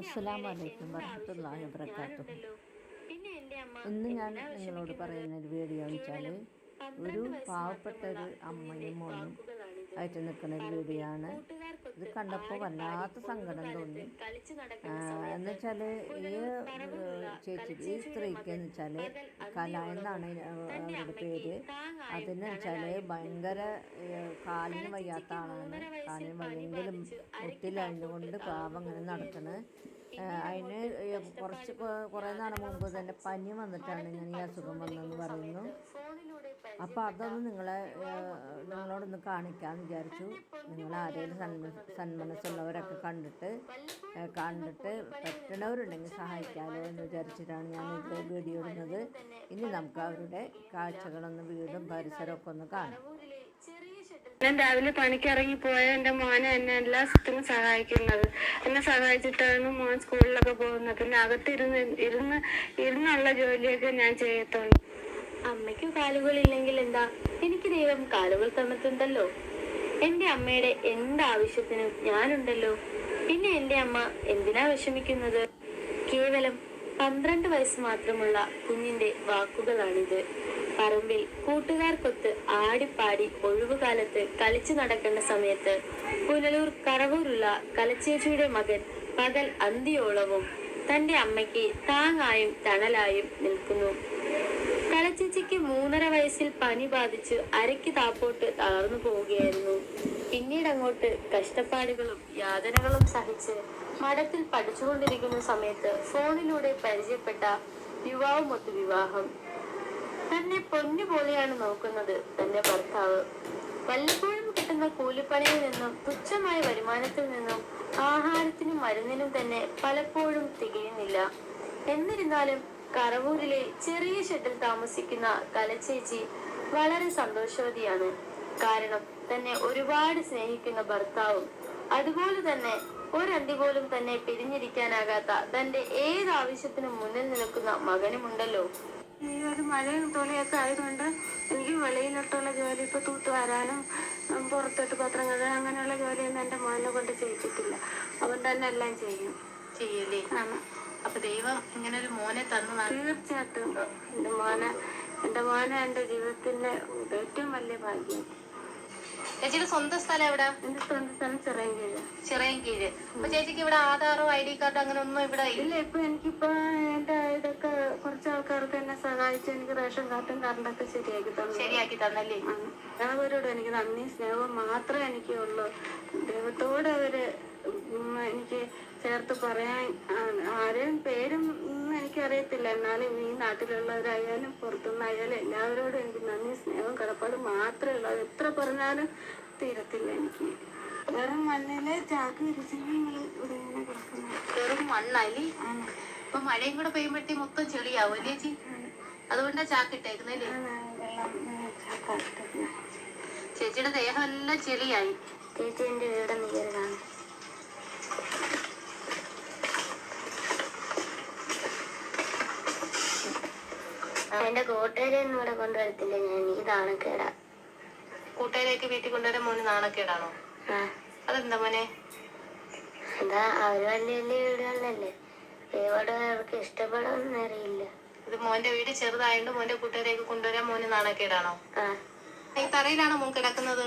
അസ്സലാമു അലൈക്കും വറഹ്മത്തുള്ളാഹി വബറകാതുഹു ഇന്ന് ഞാൻ നിങ്ങളോട് പറയുന്ന ഒരു വീഡിയോ വെച്ചാൽ ഒരു പാവപ്പെട്ട ഒരു അമ്മയും മോനും ആയിട്ട് നിൽക്കുന്ന ഒരു വീഡിയോ ഇത് കണ്ടപ്പോൾ വല്ലാത്ത സങ്കടം തോന്നി. എന്ന് ഈ ചേച്ചി ഈ സ്ത്രീക്ക് എന്ന് വെച്ചാൽ കല എന്നാണ് അവരുടെ പേര്. അതിന് വെച്ചാൽ ഭയങ്കര കാലിന് വയ്യാത്ത ആളാണ്. കാലിന് വയ്യെങ്കിലും മുട്ടിലഴിഞ്ഞുകൊണ്ട് പാവം അങ്ങനെ നടക്കണ്. അതിന് കുറച്ച് കുറേ നാൾ മുമ്പ് തന്നെ പനി വന്നിട്ടാണ് ഇങ്ങനെ ഈ അസുഖം വന്നതെന്ന് പറയുന്നു. അപ്പോൾ അതൊന്ന് നിങ്ങളെ നിങ്ങളോടൊന്ന് കാണിക്കാമെന്ന് വിചാരിച്ചു. നിങ്ങൾ ആരെങ്കിലും സന്മ സന്മനസ്സുള്ളവരൊക്കെ കണ്ടിട്ട് കണ്ടിട്ട് പറ്റണവരുണ്ടെങ്കിൽ സഹായിക്കാമല്ലോ എന്ന് വിചാരിച്ചിട്ടാണ് ഞാൻ ഇത് വീഡിയോ ഇടുന്നത്. ഇനി നമുക്ക് അവരുടെ കാഴ്ചകളൊന്ന് വീടും പരിസരമൊക്കെ ഒന്ന് കാണാം. ഞാൻ രാവിലെ പണിക്ക് ഇറങ്ങി പോയ എന്റെ മോനെ എന്നെ എല്ലാ സ്ഥലത്തും സഹായിക്കുന്നത്. എന്നെ സഹായിച്ചിട്ടാണ് മോൻ സ്കൂളിലൊക്കെ പോകുന്നത്. പിന്നെ അകത്തിരുന്ന് ഇരുന്ന് ഇരുന്നുള്ള ജോലിയൊക്കെ ഞാൻ ചെയ്യത്തുള്ളൂ. അമ്മയ്ക്ക് കാലുകളില്ലെങ്കിൽ എന്താ? എനിക്ക് ദൈവം കാലുകൾ തന്നിട്ടുണ്ടല്ലോ. എന്റെ അമ്മയുടെ എന്താവശ്യത്തിനും ഞാനുണ്ടല്ലോ. പിന്നെ എന്റെ അമ്മ എന്തിനാ വിഷമിക്കുന്നത്? കേവലം പന്ത്രണ്ട് വയസ്സ് മാത്രമുള്ള കുഞ്ഞിന്റെ വാക്കുകളാണിത്. പറമ്പിൽ കൂട്ടുകാർക്കൊത്ത് ആടിപ്പാടി ഒഴിവുകാലത്ത് കളിച്ചു നടക്കേണ്ട സമയത്ത് പുനലൂർ കറവൂരുള്ള കലച്ചേച്ചിയുടെ മകൻ പകൽ അന്തിയോളവും തന്റെ അമ്മയ്ക്ക് താങ്ങായും തണലായും നിൽക്കുന്നു. കളച്ചേച്ചിക്ക് മൂന്നര വയസ്സിൽ പനി ബാധിച്ച് അരയ്ക്ക് താപ്പോട്ട് തളർന്നു പോവുകയായിരുന്നു. പിന്നീട് അങ്ങോട്ട് കഷ്ടപ്പാടുകളും യാതനകളും സഹിച്ച് മഠത്തിൽ പഠിച്ചുകൊണ്ടിരിക്കുന്ന സമയത്ത് ഫോണിലൂടെ പരിചയപ്പെട്ട യുവാവുമൊത്ത് വിവാഹം. തന്നെ പൊന്നു പോലെയാണ് നോക്കുന്നത് തന്റെ ഭർത്താവ്. വല്ലപ്പോഴും കിട്ടുന്ന കൂലിപ്പണിയിൽ നിന്നും തുച്ഛമായ വരുമാനത്തിൽ നിന്നും ആഹാരത്തിനും മരുന്നിനും തന്നെ പലപ്പോഴും തികയുന്നില്ല. എന്നിരുന്നാലും കറവൂരിലെ ചെറിയ ഷെഡിൽ താമസിക്കുന്ന കലച്ചേച്ചി വളരെ സന്തോഷവതിയാണ്. കാരണം തന്നെ ഒരുപാട് സ്നേഹിക്കുന്ന ഭർത്താവും അതുപോലെ തന്നെ ഒരന്തി പോലും തന്നെ പിരിഞ്ഞിരിക്കാനാകാത്ത തന്റെ ഏത് ആവശ്യത്തിനും മുന്നിൽ നിൽക്കുന്ന മകനുമുണ്ടല്ലോ. ഈ ഒരു മഴയും തുണിയൊക്കെ ആയതുകൊണ്ട് എനിക്ക് വെളിയിലോട്ടുള്ള ജോലി ഇപ്പൊ തൂത്ത് വരാനും ഉം, പുറത്തോട്ട് പത്രം കഴുകാൻ അങ്ങനെയുള്ള ജോലിയൊന്നും എന്റെ മോനെ കൊണ്ട് ചെയ്യിച്ചിട്ടില്ല. അവൻ തന്നെ എല്ലാം ചെയ്യും. ചെയ്യല്ലേ? ആണ് അപ്പൊ ദൈവം ഇങ്ങനെ ഒരു മോനെ തന്നതാണ്. തീർച്ചയായിട്ടും. എന്റെ മോനെ എന്റെ മോനെ എന്റെ ജീവിതത്തിന്റെ ഏറ്റവും വലിയ ഭാഗ്യം. ചേച്ചിയുടെ സ്വന്തം സ്ഥലം എവിടെ? എന്റെ സ്വന്തം സ്ഥലം ചിറയൻകീഴ് ചിറയൻകീഴ് അപ്പൊ ചേച്ചിക്ക് ഇവിടെ ആധാറോ ഐ ഡി കാർഡോ അങ്ങനെ ഒന്നും ഇവിടെ ഇല്ല? ഇപ്പൊ എനിക്കിപ്പോ എന്റെ ഇതൊക്കെ കുറച്ച് ആൾക്കാർക്ക് എന്നെ സഹായിച്ച് എനിക്ക് റേഷൻ കാർഡും കറണ്ടൊക്കെ ശരിയാക്കി തന്നു. ശരിയാക്കി തന്നല്ലേ? അവരോട് എനിക്ക് നന്ദി സ്നേഹവും മാത്രമേ എനിക്ക് ഉള്ളു. ദൈവത്തോട് അവർ എനിക്ക് ചേർത്ത് പറയാൻ ആരെയും പേരും ഒന്നും എനിക്കറിയത്തില്ല. എന്നാലും ഈ നാട്ടിലുള്ളവരായാലും പുറത്തുനിന്നായാലും എല്ലാവരോടും എനിക്ക് നന്ദി സ്നേഹവും കടപ്പാട് മാത്രമേ ഉള്ളൂ. എത്ര പറഞ്ഞാലും തീരത്തില്ല എനിക്ക്. വെറും മണ്ണിലെ ചാക്ക് വെറും മണ്ണല്ലേ ആണ്. ഇപ്പൊ മഴയും കൂടെ പെയ്യുമ്പോഴത്തേ മൊത്തം ചെളിയാവും അല്ലേ ചേച്ചി? അതുകൊണ്ടാ ചാക്കിട്ടേക്കുന്നല്ലേ. ചേച്ചിയുടെ ദേഹം എല്ലാം ചെളിയായി. ചേച്ചി എന്റെ വീട് നീരാണ് എന്റെ കൂട്ടുകാരെയൊന്നും ഇവിടെ കൊണ്ടുവരത്തില്ല ഞാൻ. ഇതാണ് കേടാ കൂട്ടുകാരെയൊക്കെ വീട്ടിൽ കൊണ്ടുവരാൻ മോന് നാണക്കേടാണോ? അതെന്താ മോനെ? എന്താ അവർ വലിയ വലിയ വീടുകളിലല്ലേ. ഇവിടെ അവർക്ക് ഇഷ്ടപ്പെടാന്ന് അറിയില്ല. ഇത് മോന്റെ വീട് ചെറുതായോണ്ട് മോന്റെ കൂട്ടുകാരെയൊക്കെ കൊണ്ടുവരാൻ മോന് നാണക്കേടാണോ? ഈ തറയിലാണോ മോൻ കിടക്കുന്നത്?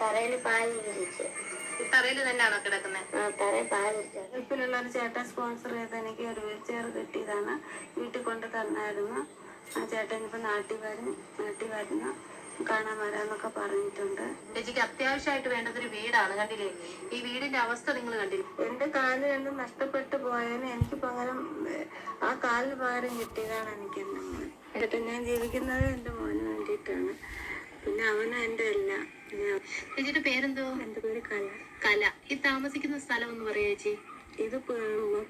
തറയിൽ പാൽ വിരിച്ച്. ഈ തറയിൽ തന്നെയാണോ കിടക്കുന്നത്? ചേട്ടൻ സ്പോൺസർ ചെയ്ത് എനിക്ക് ഒരു വീൽ ചെയർ കിട്ടിയതാണ്. വീട്ടിൽ കൊണ്ട് തന്നായിരുന്നു. ആ ചേട്ടൻ ഇപ്പൊ നാട്ടിൽ വരും നാട്ടിൽ വരുന്ന കാണാൻ വരാന്നൊക്കെ പറഞ്ഞിട്ടുണ്ട്. ചേച്ചിക്ക് അത്യാവശ്യമായിട്ട് വേണ്ടത് ഒരു വീടാണ് കണ്ടില്ലേ? ഈ വീടിന്റെ അവസ്ഥ നിങ്ങൾ കണ്ടില്ലേ? എന്റെ കാൽ രണ്ടും നഷ്ടപ്പെട്ടു പോയതിന് എനിക്ക് പകരം ആ കാലിന് പകരം കിട്ടിയതാണ് എനിക്ക് എന്റെ മോൻ. എന്നിട്ട് ഞാൻ ജീവിക്കുന്നത് എന്റെ മോന് വേണ്ടിയിട്ടാണ്. പിന്നെ അവന് എന്റെ അല്ല. ചേച്ചിയുടെ പേരെന്തോ? എന്റെ പേര് കല. കല. ഈ താമസിക്കുന്ന സ്ഥലം ഒന്ന് പറയാ ചേച്ചി. ഇത്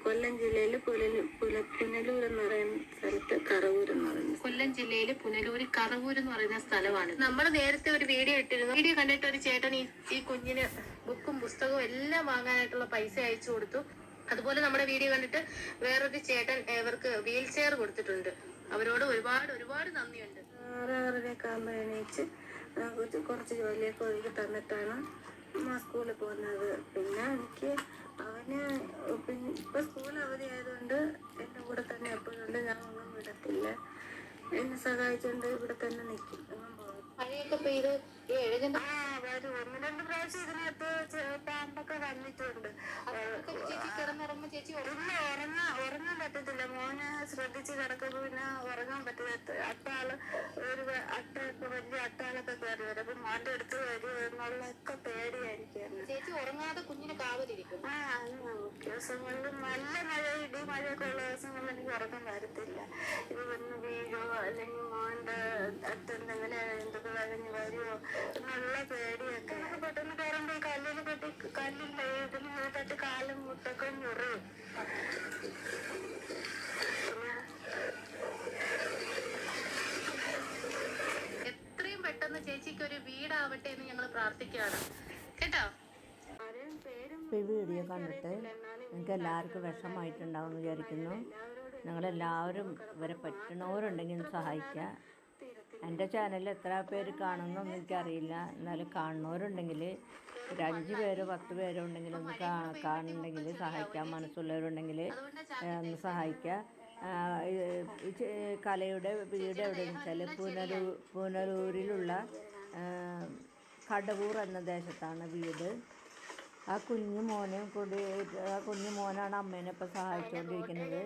കൊല്ലം ജില്ലയിൽ പുലലു പുല പുനലൂർ എന്ന് പറയുന്ന സ്ഥലത്ത് കറവൂർ എന്ന് പറയുന്നത് കൊല്ലം ജില്ലയിൽ പുനലൂര് കറവൂർ എന്ന് പറയുന്ന സ്ഥലമാണ്. നമ്മൾ നേരത്തെ ഒരു വീഡിയോ ഇട്ടിരുന്നു. വീഡിയോ കണ്ടിട്ട് ഒരു ചേട്ടൻ ഈ ഈ കുഞ്ഞിന് ബുക്കും പുസ്തകവും എല്ലാം വാങ്ങാനായിട്ടുള്ള പൈസ അയച്ചു കൊടുത്തു. അതുപോലെ നമ്മുടെ വീഡിയോ കണ്ടിട്ട് വേറൊരു ചേട്ടൻ ഇവർക്ക് വീൽ ചെയർ കൊടുത്തിട്ടുണ്ട്. അവരോട് ഒരുപാട് ഒരുപാട് നന്ദിയുണ്ട്. ആറ് ആറരയൊക്കെ ആകുമ്പോൾ എണീച്ച് കുറച്ച് ജോലിയൊക്കെ ഒഴുകി തന്നിട്ടാണ് സ്കൂളിൽ പോകുന്നത്. പിന്നെ എനിക്ക് അവന് പിന്നെ ഇപ്പൊ സ്കൂൾ അവധി ആയതുകൊണ്ട് എന്റെ കൂടെ തന്നെ എപ്പോഴും ഉണ്ട്. ഞാൻ ഒന്നും വിടത്തില്ല. എന്നെ സഹായിച്ചുകൊണ്ട് ഇവിടെ തന്നെ നിൽക്കും എങ്ങും പോകും മഴയൊക്കെ പെയ്ത് ഈ എഴുകന്റെ ആ വരും. ഒന്ന് രണ്ട് പ്രാവശ്യം ഇതിനകത്ത് പാമ്പൊക്കെ വന്നിട്ടുണ്ട് ചേച്ചി കിടന്നിറങ്ങുമ്പോ ചേച്ചി ഉറങ്ങും. ഇല്ല ഉറങ്ങാൻ ഉറങ്ങാൻ പറ്റത്തില്ല. മോനെ ശ്രദ്ധിച്ച് കിടക്കുമ്പോ പിന്നെ ഉറങ്ങാൻ പറ്റുന്ന അട്ടാൾ ഒരു അട്ടയൊക്കെ വലിയ അട്ടാളൊക്കെ കയറി വരും. അപ്പൊ മോന്റെ അടുത്ത് വരും. എന്നുള്ളൊക്കെ പേടിയായിരിക്കും ചേച്ചി ഉറങ്ങാതെ കുഞ്ഞിന് കാവലിരിക്കും. ആ ദിവസങ്ങളിൽ നല്ല മഴ ഇടി മഴയൊക്കെ ഉള്ള ദിവസങ്ങളിൽ എനിക്ക് ഉറക്കം വരത്തില്ല. ഇത് വന്ന് വീഴോ അല്ലെങ്കിൽ മോന്റെ അടുത്തെന്തെങ്കിലും എന്തൊക്കെ വഴഞ്ഞ് വരുമോ എന്നുള്ള പേടിയൊക്കെ. നമുക്ക് പെട്ടെന്ന് കയറുമ്പോ കല്ലിൽ പെട്ടി കല്ലിൽ വീട്ടിട്ട് കാലും മുട്ടൊക്കെ മുറിയും പിന്നെ എത്രയും പെട്ടെന്ന് ചേച്ചിക്ക് ഒരു വീടാവട്ടെ എന്ന് ഞങ്ങൾ പ്രാർത്ഥിക്കുകയാണ്. കേട്ടോ? ഈ വീഡിയോ കണ്ടിട്ട് നിങ്ങൾക്ക് എല്ലാവർക്കും വിഷമമായിട്ടുണ്ടാവും എന്ന് വിചാരിക്കുന്നു. നിങ്ങളെല്ലാവരും ഇവരെ പറ്റണവരുണ്ടെങ്കിൽ സഹായിക്കുക. എന്റെ ചാനലിൽ എത്ര പേര് കാണുന്നൊന്നും എനിക്കറിയില്ല. എന്നാലും കാണുന്നവരുണ്ടെങ്കിൽ ഒരു അഞ്ച് പേരോ പത്ത് പേരോ ഉണ്ടെങ്കിൽ ഒന്ന് കാണുന്നുണ്ടെങ്കിൽ സഹായിക്കാൻ മനസ്സുള്ളവരുണ്ടെങ്കിൽ ഒന്ന് സഹായിക്കുക. കലയുടെ വീട് എവിടെയെന്ന് വെച്ചാൽ പുനലൂ പുനലൂരിലുള്ള കടവൂർ എന്ന ദേശത്താണ് വീട്. ആ കുഞ്ഞു മോനെ കൂടി ആ കുഞ്ഞു മോനാണ് അമ്മേനെ ഇപ്പം സഹായിച്ചുകൊണ്ടിരിക്കുന്നത്